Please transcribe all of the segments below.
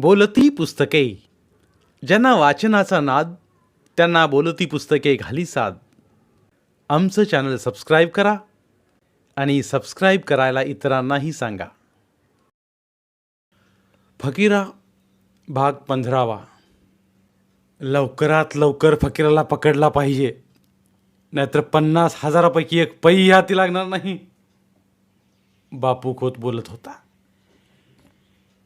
बोलती पुस्तके. ज्यांना वाचनाचा नाद त्यांना बोलती पुस्तके घाली साद. आमचं चॅनल सबस्क्राईब करा आणि सबस्क्राईब करायला इतरांनाही सांगा. फकीरा भाग पंधरावा. लवकरात लवकर फकीराला पकडला पाहिजे. नाहीतर पन्नास हजारापैकी एक पै हाती लागणार नाही. बापू खोत बोलत होता.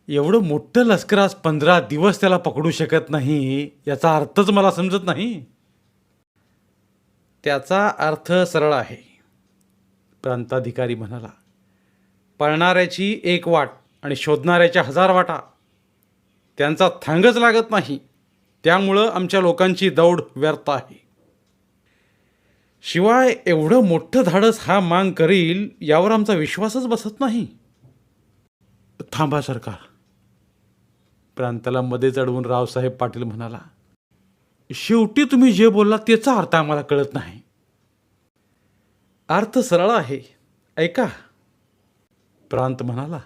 एवढं मोठं लष्कर आज पंधरा दिवस त्याला पकडू शकत नाही याचा अर्थच मला समजत नाही. त्याचा अर्थ सरळ आहे. प्रांताधिकारी म्हणाला पळणाऱ्याची एक वाट आणि शोधणाऱ्याच्या हजार वाटा. त्यांचा थांगच लागत नाही. त्यामुळं आमच्या लोकांची दौड व्यर्थ आहे. शिवाय एवढं मोठं धाडस हा मांग करील यावर आमचा विश्वासच बसत नाही. थांबा सरकार. प्रांताला मध्ये चढवून रावसाहेब पाटील म्हणाला शेवटी तुम्ही जे बोलला त्याचा अर्थ आम्हाला कळत नाही. अर्थ सरळ आहे. ऐका. प्रांत म्हणाला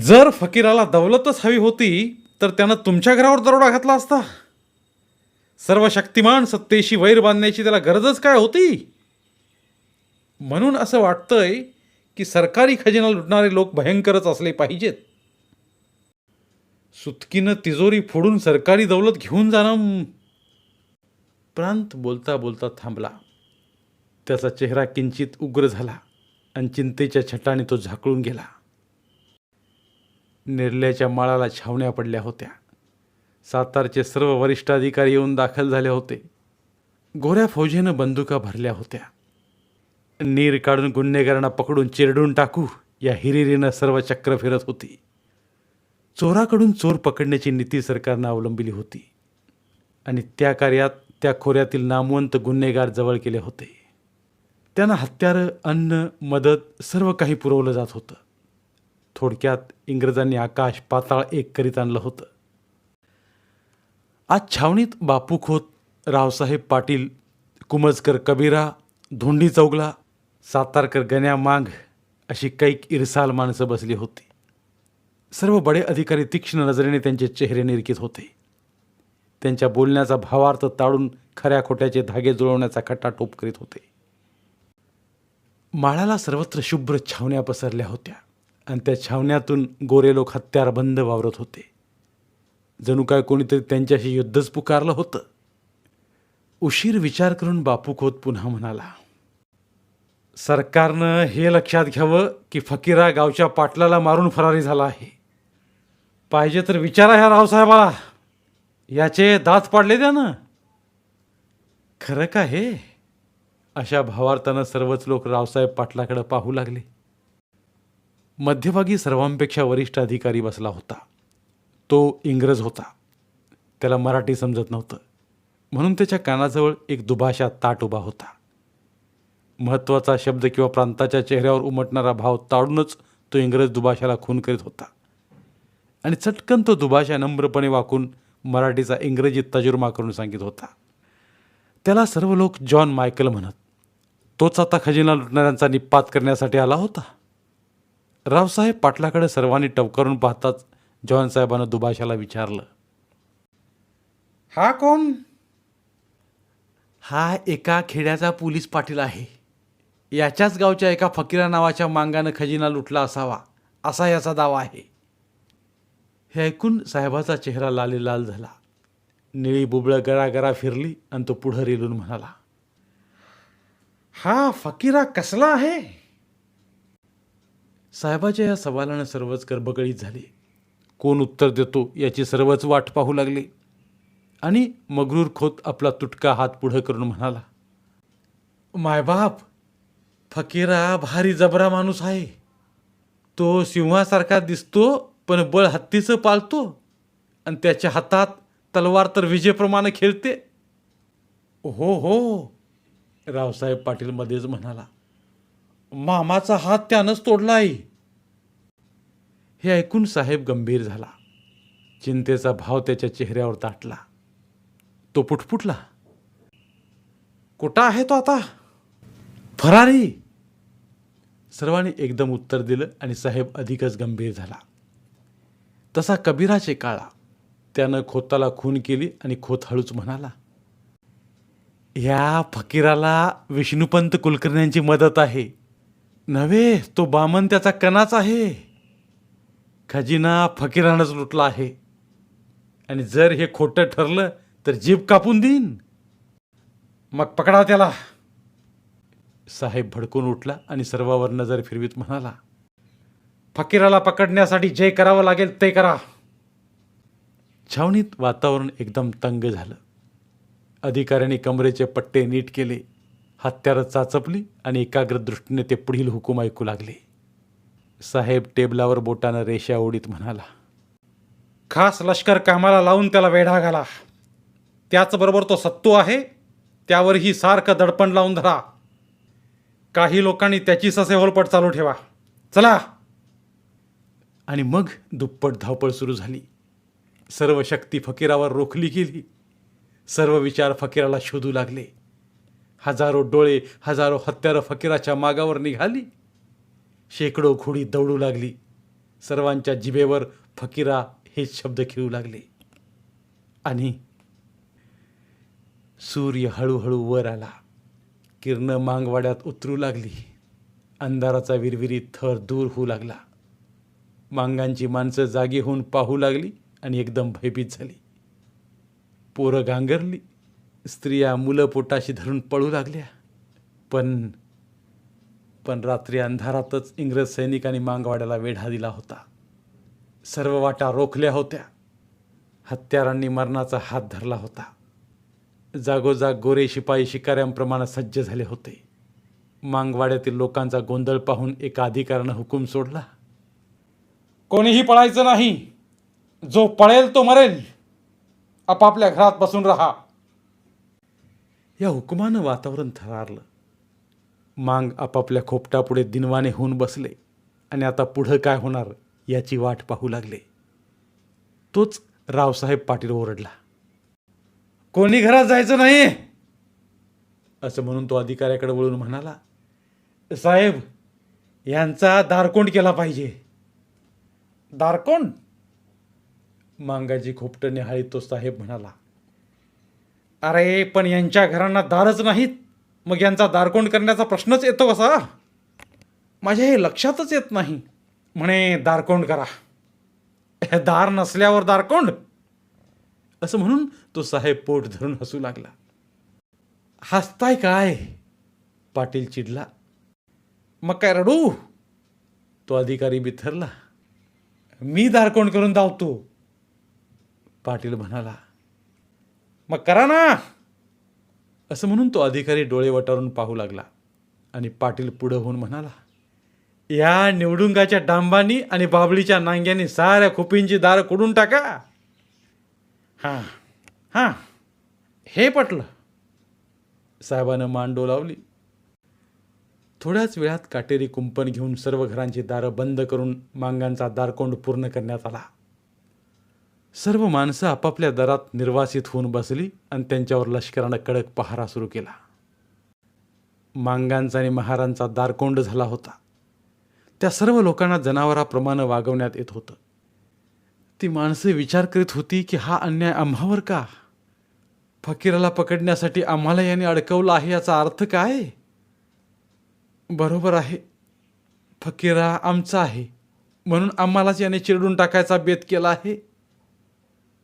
जर फकीराला दौलतच हवी होती तर त्यानं तुमच्या घरावर दरोडा घातला असता. सर्व शक्तिमान सत्तेशी वैर बांधण्याची त्याला गरजच काय होती? म्हणून असं वाटतंय की सरकारी खजिना लुटणारे लोक भयंकरच असले पाहिजेत. सुतकीनं तिजोरी फोडून सरकारी दौलत घेऊन जाणं प्रांत बोलता बोलता थांबला. त्याचा चेहरा किंचित उग्र झाला आणि चिंतेच्या छटाने तो झाकळून गेला. निर्ल्याच्या माळाला छावण्या पडल्या होत्या. सातारचे सर्व वरिष्ठ अधिकारी येऊन दाखल झाले होते. गोऱ्या फौजेनं बंदुका भरल्या होत्या. नीर काढून गुन्हेगारांना पकडून चिरडून टाकू या हिरिरीनं सर्व चक्र फिरत होती. चोराकडून चोर पकडण्याची नीती सरकारनं अवलंबिली होती. आणि त्या कार्यात त्या खोऱ्यातील नामवंत गुन्हेगार जवळ केले होते. त्यांना हत्यारं अन्न मदत सर्व काही पुरवलं जात होतं. थोडक्यात इंग्रजांनी आकाश पाताळ एक करीत आणलं होतं. आज छावणीत बापू खोत रावसाहेब पाटील कुमजकर कबीरा धोंडी चौगला सातारकर गण्या मांग अशी कैक इरसाल माणसं बसली होती. सर्व बडे अधिकारी तीक्ष्ण नजरेने त्यांचे चेहरे निरखित होते. त्यांच्या बोलण्याचा भावार्थ ताडून खऱ्या खोट्याचे धागे जुळवण्याचा खट्टा टोप करीत होते. माळाला सर्वत्र शुभ्र छावण्या पसरल्या होत्या आणि त्या छावण्यातून गोरे लोक हत्यारबंद वावरत होते. जणू काय कोणीतरी त्यांच्याशी युद्धच पुकारलं होतं. उशीर विचार करून बापू खोत पुन्हा म्हणाला सरकारनं हे लक्षात घ्यावं की फकीरा गावच्या पाटलाला मारून फरारी झाला आहे. पाहिजे तर विचारा ह्या रावसाहेबाला. याचे दात पाडले द्या ना. खरं का हे? अशा भावार्थानं सर्वच लोक रावसाहेब पाटलाकडे पाहू लागले. मध्यभागी सर्वांपेक्षा वरिष्ठ अधिकारी बसला होता. तो इंग्रज होता. त्याला मराठी समजत नव्हतं. म्हणून त्याच्या कानाजवळ एक दुभाषा ताट उभा होता. महत्त्वाचा शब्द किंवा प्रांताच्या चेहऱ्यावर उमटणारा भाव ताडूनच तो इंग्रज दुभाषाला खून करीत होता. आणि चटकन तो दुभाषा नम्रपणे वाकून मराठीचा इंग्रजीत तजुर्मा करून सांगित होता. त्याला सर्व लोक जॉन मायकल म्हणत तोच आता खजिना लुटणाऱ्यांचा निपात करण्यासाठी आला होता. रावसाहेब पाटलाकडे सर्वांनी टवकरून पाहताच जॉन साहेबानं दुभाषाला विचारलं हा कोण? हा एका खेड्याचा पोलीस पाटील आहे. याच्याच गावच्या एका फकीरा नावाच्या मांगानं खजिना लुटला असावा असा याचा दावा आहे. हे ऐकून साहेबाचा चेहरा लाली लाल झाला. निळी बुबळं गरागरा फिरली आणि तो पुढं रेलून म्हणाला हा फकीरा कसला आहे? साहेबाच्या या सवालानं सर्वच गर्भगळीत झाले. कोण उत्तर देतो याची सर्वच वाट पाहू लागली. आणि मगरूर खोत आपला तुटका हात पुढं करून म्हणाला मायबाप फकीरा भारी जबरा माणूस आहे. तो सिंहासारखा दिसतो पण बळ हत्तीचं पाळतो आणि त्याच्या हातात तलवार तर विजेप्रमाणे खेळते. हो हो रावसाहेब पाटील मध्येच म्हणाला मामाचा हात त्यानंच तोडला आई हे ऐकून साहेब गंभीर झाला. चिंतेचा भाव त्याच्या चेहऱ्यावर ताटला. तो पुटपुटला कुठं आहे तो आता? फरारी! सर्वांनी एकदम उत्तर दिलं आणि साहेब अधिकच गंभीर झाला. तसा कबीराचे काळा. त्यानं खोताला खून केली आणि खोत हळूच म्हणाला या फकीराला विष्णुपंत कुलकर्ण्यांची मदत आहे. नव्हे तो बामन त्याचा कणाच आहे. खजिना फकीरानंच लुटला आहे. आणि जर हे खोटं ठरलं तर जीभ कापून देईन. मग पकडा त्याला. साहेब भडकून उठला आणि सर्वावर नजर फिरवीत म्हणाला फकीराला पकडण्यासाठी जे करावं लागेल ते करा. छावणीत वातावरण एकदम तंग झालं. अधिकाऱ्यांनी कमरेचे पट्टे नीट केले हत्यारं चाचपली आणि एकाग्र दृष्टीने ते पुढील हुकूम ऐकू लागले. साहेब टेबलावर बोटानं रेषा ओढीत म्हणाला खास लष्कर कामाला लावून त्याला वेढा घाला. त्याचबरोबर तो सत्तू आहे त्यावरही सारखं दडपण लावून धरा. काही लोकांनी त्याची ससे होलपट चालू ठेवा. चला. आणि मग दुप्पट धावपळ सुरू झाली. सर्व शक्ती फकीरावर रोखली गेली. सर्व विचार फकीराला शोधू लागले. हजारो डोळे हजारो हत्यारं फकीराच्या मागावर निघाली. शेकडो घोडी दौडू लागली. सर्वांच्या जिभेवर फकीरा हेच शब्द खेळू लागले. आणि सूर्य हळूहळू वर आला. किरण मांगवाड्यात उतरू लागली. अंधाराचा विरविरी थर दूर होऊ लागला. मांगांची माणसं जागी होऊन पाहू लागली आणि एकदम भयभीत झाली. पोरं गांगरली स्त्रिया मुलं पोटाशी धरून पळू लागल्या. पण पण रात्री अंधारातच इंग्रज सैनिकांनी मांगवाड्याला वेढा दिला होता. सर्व वाटा रोखल्या होत्या. हत्यारांनी मरणाचा हात धरला होता. जागोजाग गोरे शिपाई शिकाऱ्यांप्रमाणे सज्ज झाले होते. मांगवाड्यातील लोकांचा गोंधळ पाहून एका अधिकाऱ्यानं हुकूम सोडला. कोणीही पळायचं नाही. जो पळेल तो मरेल. आपापल्या घरात बसून राहा. या हुकमानं वातावरण थरारलं. मांग आपापल्या खोपटापुढे दिनवाने होऊन बसले. आणि आता पुढं काय होणार याची वाट पाहू लागले. तोच रावसाहेब पाटील ओरडला. कोणी घरात जायचं नाही? असं म्हणून तो अधिकाऱ्याकडे वळून म्हणाला साहेब यांचा दारकोंड केला पाहिजे. दारकोंड मांगाची खोपटं निहाळी तो साहेब म्हणाला. अरे पण यांच्या घरांना दारच नाहीत. मग यांचा दारकोंड करण्याचा प्रश्नच येतो कसा माझ्या हे लक्षातच येत नाही. म्हणे दारकोंड करा. हे दार नसल्यावर दारकोंड असं म्हणून तो साहेब पोट धरून हसू लागला. हसताय काय? पाटील चिडला. मग काय रडू? तो अधिकारी बिथरला. मी दारकोण करून धावतो? पाटील म्हणाला मग करा ना. असं म्हणून तो अधिकारी डोळे वटारून पाहू लागला आणि पाटील पुढं होऊन म्हणाला या निवडुंगाच्या डांबानी आणि बाबळीच्या नांग्यांनी साऱ्या खोपींची दारं कुडून टाका. हां हां हे पटलं. साहेबानं मान डोलावली. थोड्याच वेळात काटेरी कुंपण घेऊन सर्व घरांची दारं बंद करून मांगांचा दारकोंड पूर्ण करण्यात आला. सर्व माणसं आपापल्या दरात निर्वासित होऊन बसली आणि त्यांच्यावर लष्करानं कडक पहारा सुरू केला. मांगांचा आणि महारांचा दारकोंड झाला होता. त्या सर्व लोकांना जनावराप्रमाणे वागवण्यात येत होतं. ती माणसं विचार करीत होती की हा अन्याय आम्हावर का? फकीराला पकडण्यासाठी आम्हाला याने अडकवलं आहे याचा अर्थ काय? बरोबर आहे. फकीरा आमचा आहे. म्हणून आम्हालाच याने चिरडून टाकायचा बेत केला आहे.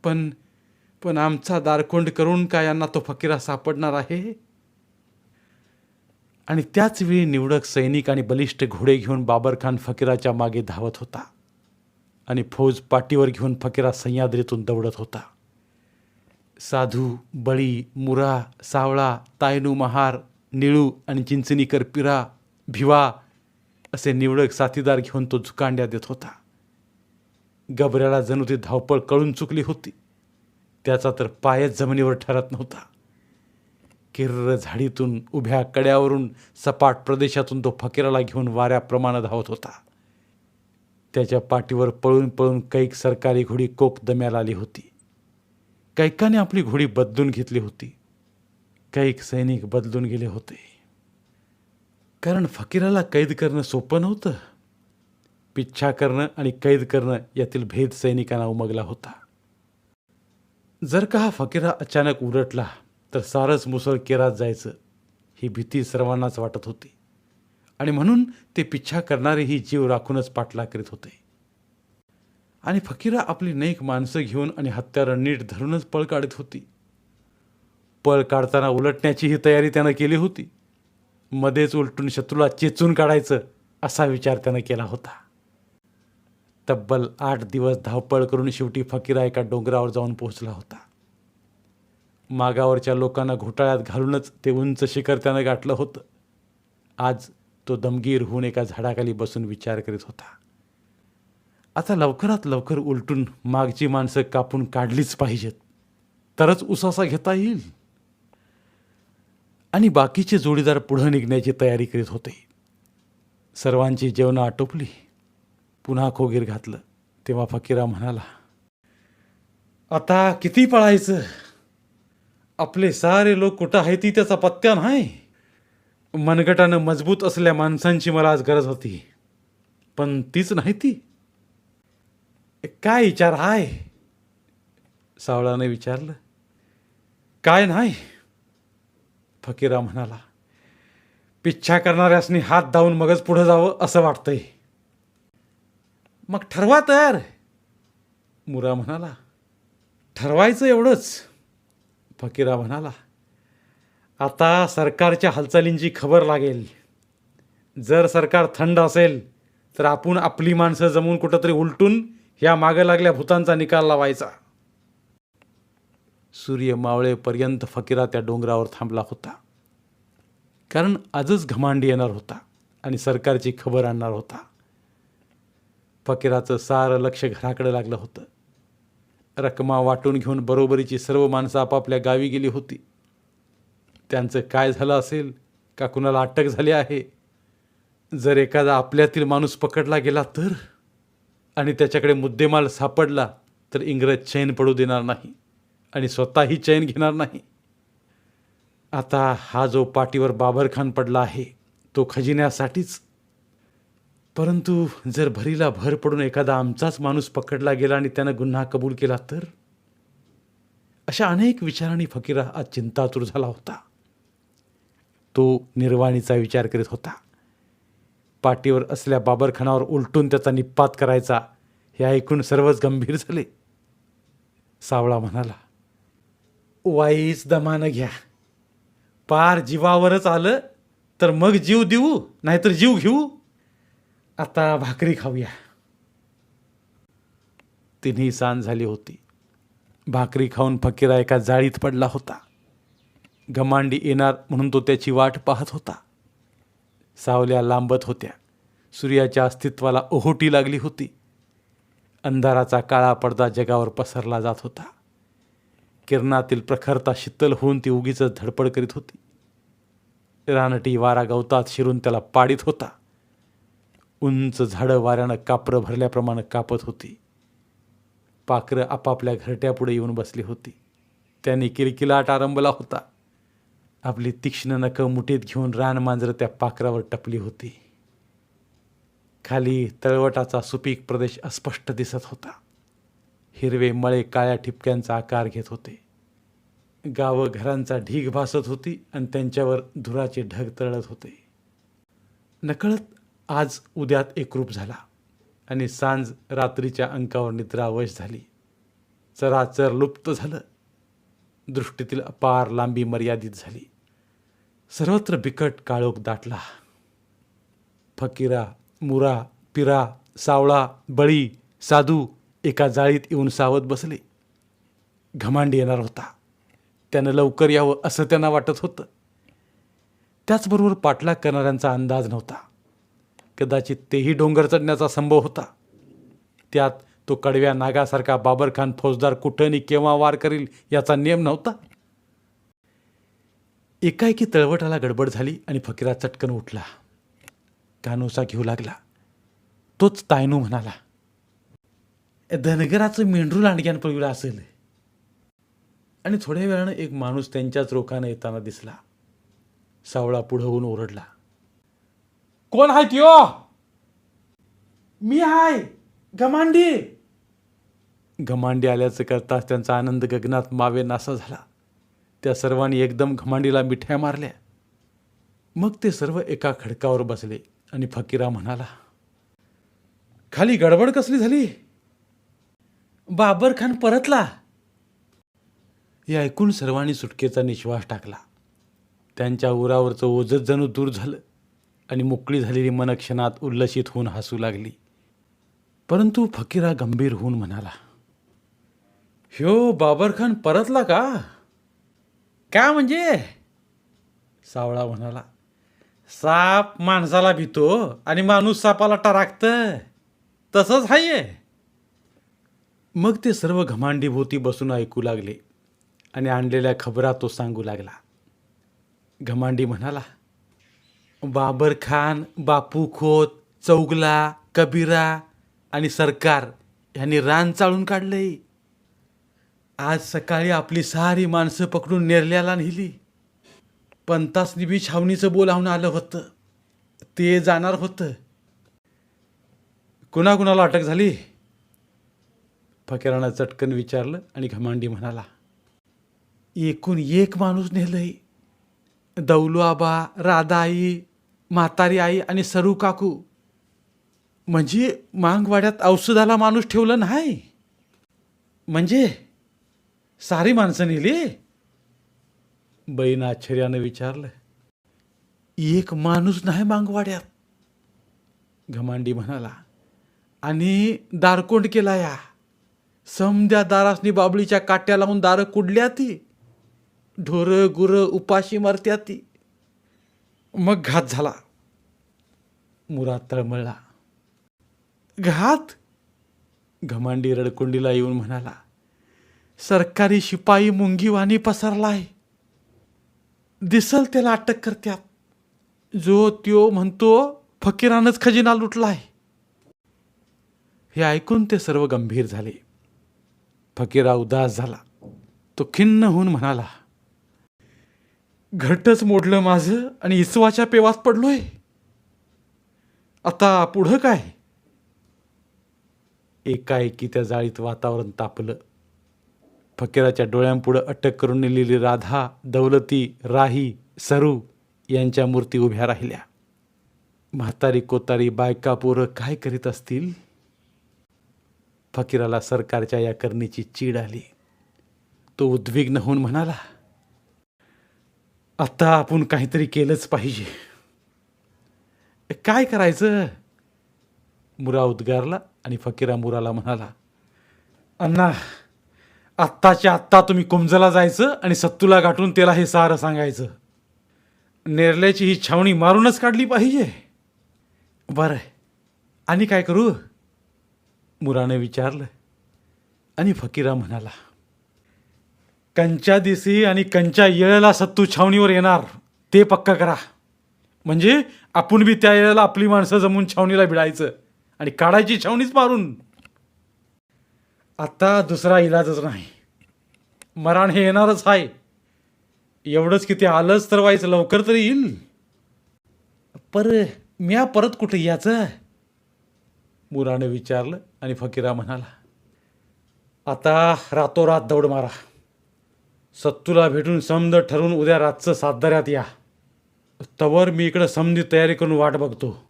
पण पण आमचा दारकोंड करून का यांना तो फकीरा सापडणार आहे? आणि त्याचवेळी निवडक सैनिक आणि बलिष्ठ घोडे घेऊन बाबरखान फकीराच्या मागे धावत होता. आणि फौज पाठीवर घेऊन फकीरा सह्याद्रीतून दौडत होता. साधू बळी मुरा सावळा तायनू महार निळू आणि चिंचणीकर पिरा भिवा असे निवडक साथीदार घेऊन तो झुकांड्या देत होता. गबऱ्याला जणू ती धावपळ कळून चुकली होती. त्याचा तर पायच जमिनीवर ठरत नव्हता. किर्र झाडीतून उभ्या कड्यावरून सपाट प्रदेशातून तो फकीराला घेऊन वाऱ्याप्रमाणे धावत होता. त्याच्या पाठीवर पळून पळून कैक सरकारी घोडी कोक दम्याला आली होती. कैकाने आपली घोडी बदलून घेतली होती. कैक सैनिक बदलून गेले होते. कारण फकीराला कैद करणं सोपं नव्हतं. पिच्छा करणं आणि कैद करणं यातील भेद सैनिकांना उमगला होता. जर का हा फकीरा अचानक उलटला तर सारस मुसळ केरात जायचं ही भीती सर्वांनाच वाटत होती. आणि म्हणून ते पिच्छा करणारेही जीव राखूनच पाठला करीत होते. आणि फकीरा आपली नैक माणसं घेऊन आणि हत्यारं नीट धरूनच पळ काढत होती. पळ काढताना उलटण्याचीही तयारी त्यानं केली होती. मध्येच उलटून शत्रूला चेचून काढायचं असा विचार त्यानं केला होता. तब्बल आठ दिवस धावपळ करून शेवटी फकीरा एका डोंगरावर जाऊन पोहोचला होता. मागावरच्या लोकांना घोटाळ्यात घालूनच ते उंच शिखर त्यानं गाठलं होतं. आज तो दमगीर होऊन एका झाडाखाली बसून विचार करीत होता. आता लवकरात लवकर उलटून मागची माणसं कापून काढलीच पाहिजेत. तरच उसासा घेता येईल. आणि बाकीचे जोडीदार पुढं निघण्याची तयारी करीत होते. सर्वांची जेवणं आटोपली. पुन्हा खोगीर घातलं. तेव्हा फकीरा म्हणाला आता किती पळायचं? आपले सारे लोक कुठं आहे ती त्याचा पत्त्या नाही. मनगटानं मजबूत असल्या माणसांची मला आज गरज होती. पण तीच नाही ती. काय विचार आहे? सावळाने विचारलं काय नाही. फकीरा म्हणाला पिच्छा करणाऱ्यासनी हात धावून मगच पुढं जावं असं वाटतंय. मग ठरवा तर. मुरा म्हणाला ठरवायचं एवढंच. फकीरा म्हणाला आता सरकारच्या हालचालींची खबर लागेल. जर सरकार थंड असेल तर आपण आपली माणसं जमून कुठंतरी उलटून ह्या मागं लागल्या भूतांचा निकाल लावायचा. सूर्य मावळेपर्यंत फकीरा त्या डोंगरावर थांबला होता. कारण आजच घमांडी येणार होता आणि सरकारची खबर आणणार होता. फकीराचं सारं लक्ष घराकडे लागलं होतं. रकमा वाटून घेऊन बरोबरीची सर्व माणसं आपापल्या गावी गेली होती. त्यांचं काय झालं असेल? का कुणाला अटक झाली आहे? जर एखादा आपल्यातील माणूस पकडला गेला तर? आणि त्याच्याकडे मुद्देमाल सापडला तर इंग्रज चैन पडू देणार नाही. आणि स्वतःही चैन घेणार नाही. आता हा जो पाठीवर बाबरखान पडला आहे तो खजिन्यासाठीच. परंतु जर भरीला भर पडून एखादा आमचाच माणूस पकडला गेला आणि त्यानं गुन्हा कबूल केला तर? अशा अनेक विचारांनी फकीरा आज चिंतातूर झाला होता. तो निर्वाणीचा विचार करीत होता. पाठीवर असल्या बाबरखानावर उलटून त्याचा निपात करायचा हे ऐकून सर्वच गंभीर झाले. सावळा म्हणाला वाईच दमानं घ्या. पार जीवावरच आलं तर मग जीव देऊ नाहीतर जीव घेऊ. आता भाकरी खाऊया. तिन्ही सांज झाली होती. भाकरी खाऊन फकीरा एका जाळीत पडला होता. गमांडी येणार म्हणून तो त्याची वाट पाहत होता. सावल्या लांबत होत्या. सूर्याच्या अस्तित्वाला ओहोटी लागली होती. अंधाराचा काळा पडदा जगावर पसरला जात होता. किरणातील प्रखरता शीतल होऊन ती उगीच धडपड करीत होती. रानटी वारा गवतात शिरून त्याला पाडीत होता. उंच झाडं वाऱ्यानं कापरं भरल्याप्रमाणे कापत होती. पाखरं आपापल्या घरट्यापुढे येऊन बसली होती. त्यांनी किलकिलाट आरंभला होता. आपली तीक्ष्ण नखं मुठीत घेऊन रान मांजरं त्या पाखरावर टपली होती. खाली तळवटाचा सुपीक प्रदेश अस्पष्ट दिसत होता. हिरवे मळे काळ्या ठिपक्यांचा आकार घेत होते. गावं घरांचा ढीग भासत होती आणि त्यांच्यावर धुराचे ढग तळत होते. नकळत आज उद्यात एकरूप झाला आणि सांज रात्रीच्या अंकावर निद्रावश झाली. चराचर लुप्त झालं. दृष्टीतील अपार लांबी मर्यादित झाली. सर्वत्र बिकट काळोख दाटला. फकीरा मुरा पिरा सावळा बळी साधू एका जाळीत येऊन सावध बसले. घमांड येणार होता. त्यानं लवकर यावं असं त्यांना वाटत होतं. त्याचबरोबर पाठलाग करणाऱ्यांचा अंदाज नव्हता. कदाचित तेही डोंगर चढण्याचा संभव होता. त्यात तो कडव्या नागासारखा बाबरखान फौजदार कुठं आणि केव्हा वार करील याचा नियम नव्हता. एकाएकी तळवटाला गडबड झाली आणि फकीरा चटकन उठला. कानोसा घेऊ लागला. तोच तायनू म्हणाला धनगराचं मेंढरू लांडग्यान पळविलं असेल. आणि थोड्या वेळानं एक माणूस त्यांच्याच रोखानं येताना दिसला. सावळा पुढं होऊन ओरडला. कोण आहे त्यो? मी हाय गमांडी घमांडी आल्याचं करताच त्यांचा आनंद गगनात मावे नासा झाला. त्या सर्वांनी एकदम घमांडीला मिठ्या मारल्या. मग ते सर्व एका खडकावर बसले आणि फकीरा म्हणाला खाली गडबड कसली झाली? बाबर खान परतला. हे ऐकून सर्वांनी सुटकेचा निश्वास टाकला. त्यांच्या उरावरचं ओझत जणू दूर झालं आणि मोकळी झालेली मन क्षणात उल्लसित होऊन हसू लागली. परंतु फकीरा गंभीर होऊन म्हणाला ह्यो बाबर खान परतला का? का म्हणजे? सावळा म्हणाला साप माणसाला भितो आणि माणूस सापाला टराकत तसंच हाय. मग ते सर्व घमांडीभोवती बसून ऐकू लागले आणि आणलेल्या खबरा तो सांगू लागला. घमांडी म्हणाला बाबर खान बापू खोत चौगला कबीरा आणि सरकार ह्यांनी रान चाळून काढलंय. आज सकाळी आपली सारी माणसं पकडून नेरल्याला नेली. पंतासनी बी छावणीचं बोलावून आलं होतं. ते जाणार होतं. कुणाकुणाला अटक झाली? फकीरानं चटकन विचारलं आणि घमांडी म्हणाला एकूण एक माणूस नेलंय. दौलू आबा राधाई म्हातारी आई आणि सरू काकू. म्हणजे मांगवाड्यात औषधाला माणूस ठेवलं नाही. म्हणजे सारी माणसं नेली? बहीण आश्चर्यानं विचारलं एक माणूस नाही मांगवाड्यात. घमांडी म्हणाला आणि दारकोंड केला या समद्या दारासनी बाबळीच्या काट्या लावून दारं कुडल्या ती. ढोरं गुरं उपाशी मरत्या ती. मग घात झाला. मुरा तळमळला. घात? घमांडी रडकुंडीला येऊन म्हणाला सरकारी शिपाई मुंगीवाणी पसरलाय. दिसल त्याला अटक करत्यात. जो त्यो म्हणतो फकीरानंच खजिना लुटलाय. हे ऐकून ते सर्व गंभीर झाले. फकीरा उदास झाला. तो खिन्न होऊन म्हणाला घटच मोडलं माझं आणि इसवाच्या पेवात पडलोय. आता पुढं काय? एकाएकी त्या जाळीत वातावरण तापलं. फकीराच्या डोळ्यांपुढं अटक करून नेलेली राधा दौलती राही सरू यांच्या मूर्ती उभ्या राहिल्या. म्हातारी कोतारी बायका पोरं काय करीत असतील? फकीराला सरकारच्या या करणीची चीड आली. तो उद्विग्न होऊन म्हणाला आत्ता आपण काहीतरी केलंच पाहिजे. काय करायचं? मुरा उद्गारला आणि फकीरा मुराला म्हणाला अण्णा आत्ताच्या आत्ता तुम्ही कुमजला जायचं आणि सत्तूला गाठून त्याला हे सारं सांगायचं. नेरल्याची ही छावणी मारूनच काढली पाहिजे. बरं आणि काय करू? मुराने विचारलं. आणि फकीरा म्हणाला कंच्या दिसी आणि कंच्या येळेला सत्तू छावणीवर येणार ते पक्का करा. म्हणजे आपण बी त्या येळेला आपली माणसं जमून छावणीला भिडायचं आणि काढायची छावणीच मारून. आता दुसरा इलाजच नाही. मरण हे येणारच आहे एवढंच की ते आलंच तर व्हायचं लवकर तरी येईल. पर म्या परत कुठे याचं? मुराने विचारलं आणि फकीरा म्हणाला आता रातोरात दौड मारा. सत्तूला भेटून समद ठरवून उद्या रातचं सातदाऱ्यात या. तवर मी इकडं समधी तयारी करून वाट बघतो.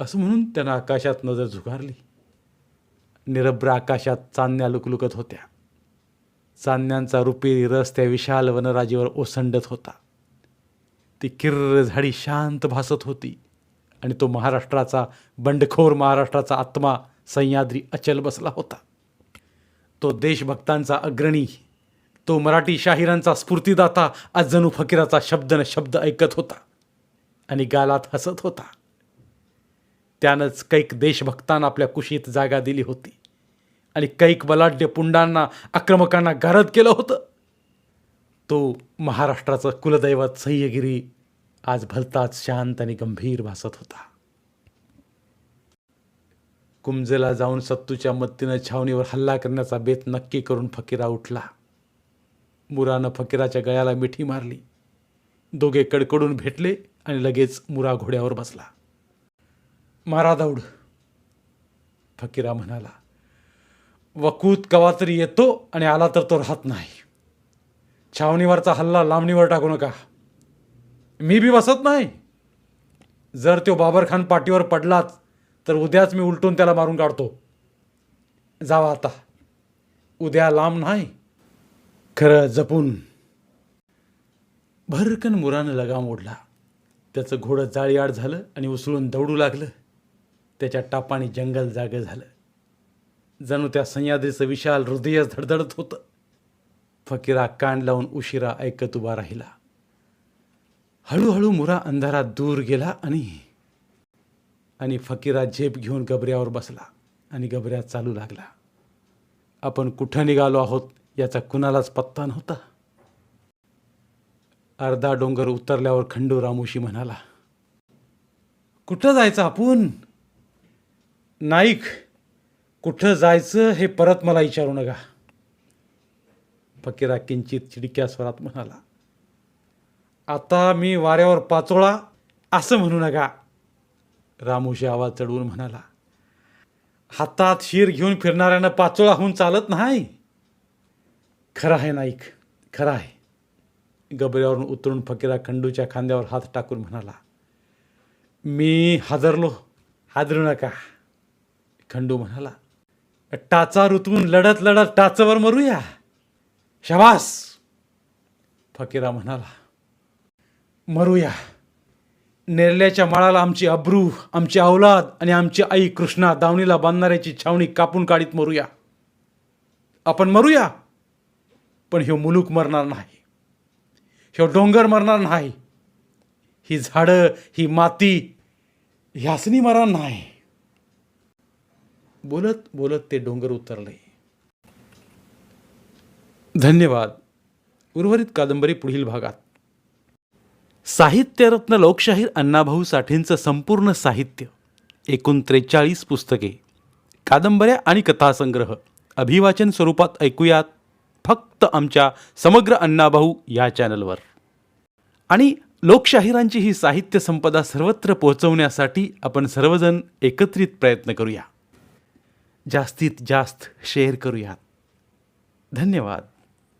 असं म्हणून त्यानं आकाशात नजर झुगारली. निरभ्र आकाशात चांदण्या लुकलुकत होत्या. चांदण्यांचा रुपेरी रस त्या विशाल वनराजीवर ओसंडत होता. ती किर्र झाडी शांत भासत होती. आणि तो महाराष्ट्राचा बंडखोर महाराष्ट्राचा आत्मा सह्याद्री अचल बसला होता. तो देशभक्तांचा अग्रणी तो मराठी शाहिरांचा स्फूर्तिदाता आज जणू फकीराचा शब्द न शब्द ऐकत होता आणि गालात हसत होता. त्यानंच कैक देशभक्तांना आपल्या कुशीत जागा दिली होती आणि कैक बलाढ्य पुंडांना आक्रमकांना गारद केलं होतं. तो महाराष्ट्राचं कुलदैवत सह्यगिरी आज भलताच शांत आणि गंभीर भासत होता. कुंजला जाऊन सत्तूच्या मत्तीनं छावणीवर हल्ला करण्याचा बेत नक्की करून फकीरा उठला. मुरानं फकीराच्या गळ्याला मिठी मारली. दोघे कडकडून भेटले आणि लगेच मुरा घोड्यावर बसला. मारा दौड फकीरा म्हणाला. वकूत कवा तरी येतो आणि आला तर तो राहत नाही. छावणीवरचा हल्ला लांबणीवर टाकू नका. मी बी बसत नाही. जर तो बाबरखान पाठीवर पडलाच तर उद्याच मी उलटून त्याला मारून काढतो. जावा आता. उद्या लांब नाही. खरं जपून. भरकन मुरानं लगाम ओढला. त्याचं घोडं जाळीआड झालं आणि उसळून दौडू लागलं. त्याच्या टापाने जंगल जागं झालं. जणू त्या सह्याद्रीचं विशाल हृदयच धडधडत होतं. फकीरा कान लावून उशिरा ऐकत उभा राहिला. हळूहळू मुरा अंधारात दूर गेला आणि आणि फकीरा झेप घेऊन गबऱ्यावर बसला आणि गबऱ्या चालू लागला. आपण कुठं निघालो आहोत याचा कुणालाच पत्ता नव्हता. अर्धा डोंगर उतरल्यावर खंडू रामोशी म्हणाला कुठं जायचं आपण? नाईक कुठं जायचं हे परत मला विचारू नका. फकीरा किंचित चिडक्या स्वरात म्हणाला आता मी वाऱ्यावर पाचोळा असं म्हणू नका. रामूशी आवाज चढवून म्हणाला हातात शिर घेऊन फिरणाऱ्यानं पाचोळा होऊन चालत नाही. खरं आहे नाईक खरं आहे. गबऱ्यावरून उतरून फकीरा खंडूच्या खांद्यावर हात टाकून म्हणाला मी हादरलो हादरू नका. खंडू म्हणाला टाचा ऋतून लढत लढत टाचावर मरूया. शवास फकीरा म्हणाला मरूया. नेरल्याच्या माळाला आमची अब्रू आमची अवलाद आणि आमची आई कृष्णा दावणीला बांधणाऱ्याची छावणी कापून काढीत मरूया. आपण मरूया पण ह्यो मुलूक मरणार नाही. ह्यो डोंगर मरणार नाही. ही झाडं ही माती ह्यासनी मरणार नाही. बोलत बोलत ते डोंगर उतरले. धन्यवाद. उर्वरित कादंबरी पुढील भागात. साहित्यरत्न लोकशाहीर अण्णाभाऊ साठेंचं संपूर्ण साहित्य एकूण त्रेचाळीस पुस्तके कादंबऱ्या आणि कथासंग्रह अभिवाचन स्वरूपात ऐकूयात फक्त आमच्या समग्र अण्णाभाऊ या चॅनलवर. आणि लोकशाहिरांची ही साहित्य संपदा सर्वत्र पोहोचवण्यासाठी आपण सर्वजण एकत्रित प्रयत्न करूया. जास्तीत जास्त शेअर करूयात धन्यवाद.